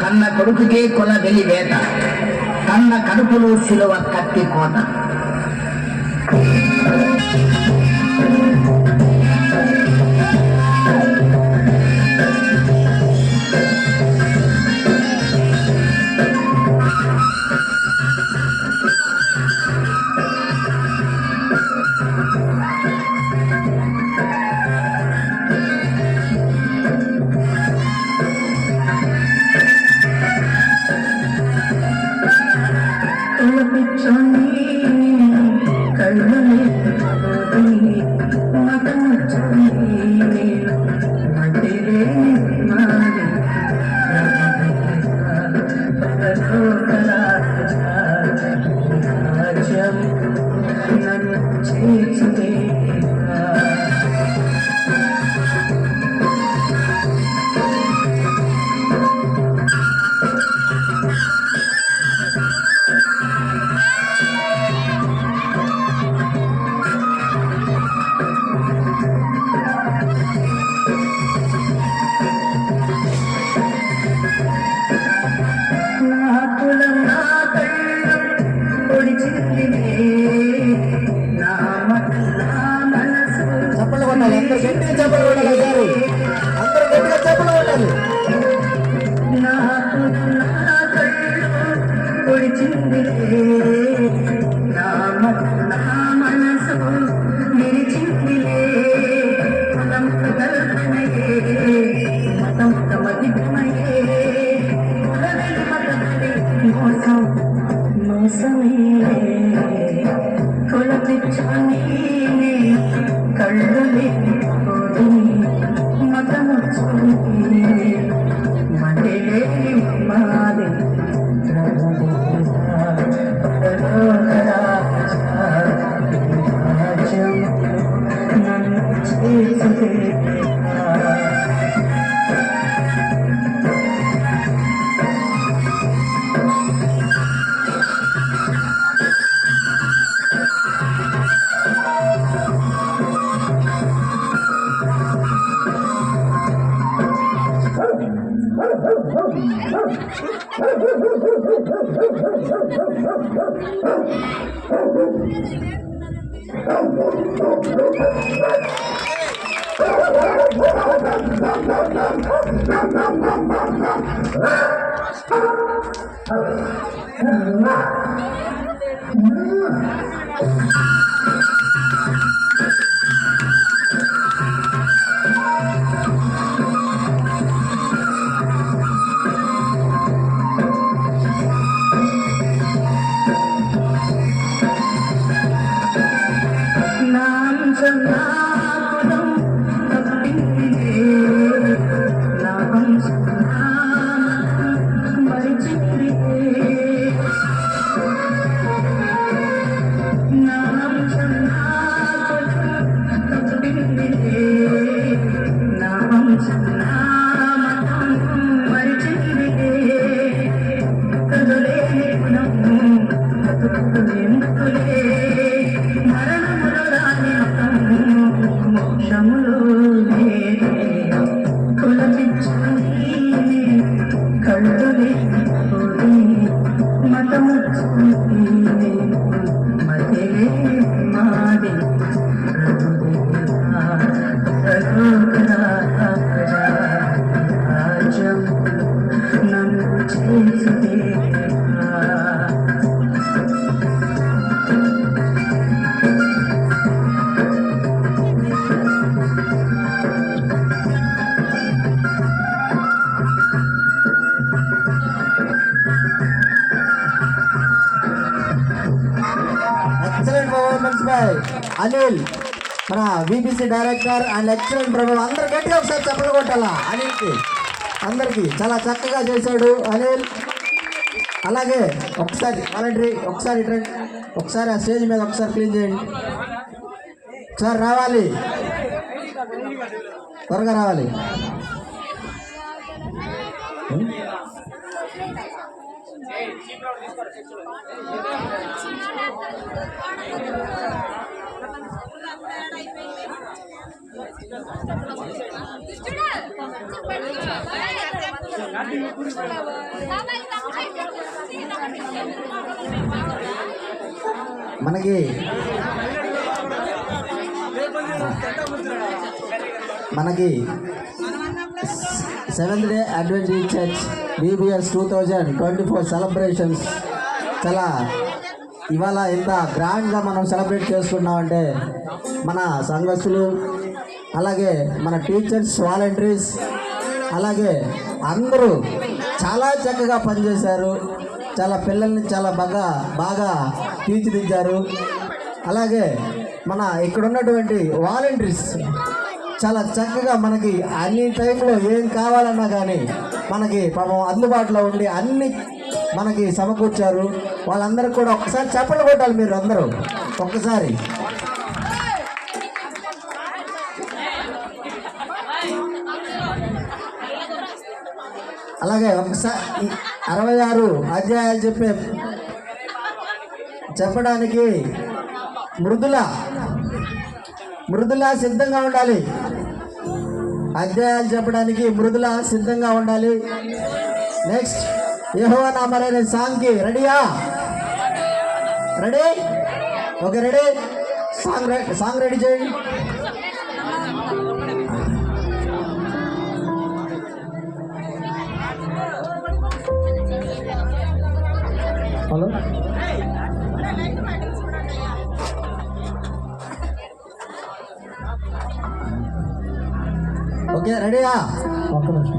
కన్న కొడుకుకే కుల వెలివేత కన్న కడుపులో సిలువ కత్తి కోత Ah! బై అనిల్ మన బీబీసీ డైరెక్టర్ అండ్ ఎక్సలెంట్ ప్రభుత్వం అందరు గట్టిగా ఒకసారి చెప్పలు కొట్టాలా? అనిల్కి అందరికీ. చాలా చక్కగా చేశాడు అనిల్ అలాగే ఒకసారి వాలంటరీ ఒకసారి ఒకసారి ఆ స్టేజ్ మీద ఒకసారి క్లీన్ చేయండి. ఒకసారి రావాలి. త్వరగా రావాలి. మనకి మనకి seventh day adventure church. BBS two thousand twenty four celebrations చాలా ఇవాళ ఎంత గ్రాండ్గా మనం సెలబ్రేట్ చేసుకున్నామంటే మన సంఘస్థులు అలాగే మన టీచర్స్ వాలంటీర్స్ అలాగే అందరూ చాలా చక్కగా పనిచేశారు. చాలా పిల్లల్ని చాలా బాగా బాగా తీర్చిదిద్దారు. అలాగే మన ఇక్కడ ఉన్నటువంటి వాలంటీర్స్ చాలా చక్కగా మనకి అన్ని టైంలో ఏం కావాలన్నా కానీ మనకి పాపం అందుబాటులో ఉండి అన్ని మనకి సమకూర్చారు. వాళ్ళందరికీ కూడా ఒక్కసారి చప్పట్లు కొట్టాలి మీరు అందరూ. ఒక్కసారి. అలాగే ఒకసారి అరవై ఆరు అధ్యాయాలు చెప్పే చెప్పడానికి మృదుల మృదుల సిద్ధంగా ఉండాలి. అధ్యాయాలు చెప్పడానికి మృదుల సిద్ధంగా ఉండాలి. నెక్స్ట్ యహో నామరైన సాంగ్కి రెడీయా? రెడీ ఓకే రెడీ సాంగ్ రె- సాంగ్ రెడీ చేయండి ఓకే రెడీయా ఒక్క నిమిషం